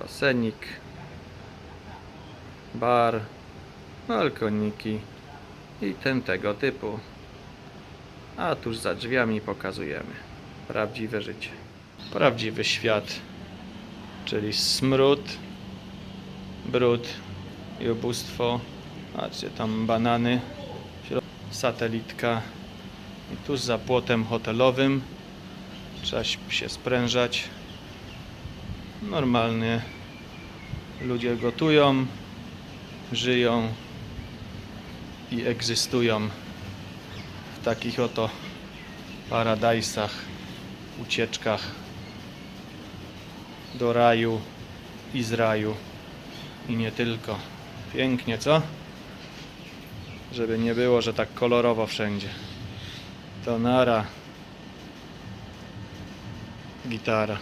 basenik, bar, balkoniki i ten tego typu. A tuż za drzwiami pokazujemy prawdziwe życie. Prawdziwy świat, czyli smród, brud i ubóstwo. Patrzcie, tam banany, satelitka i tuż za płotem hotelowym trzeba się sprężać. Normalnie ludzie gotują, żyją i egzystują w takich oto paradajsach, ucieczkach do raju i z raju i nie tylko. Pięknie, co? Żeby nie było, że tak kolorowo wszędzie. To nara. Gitara.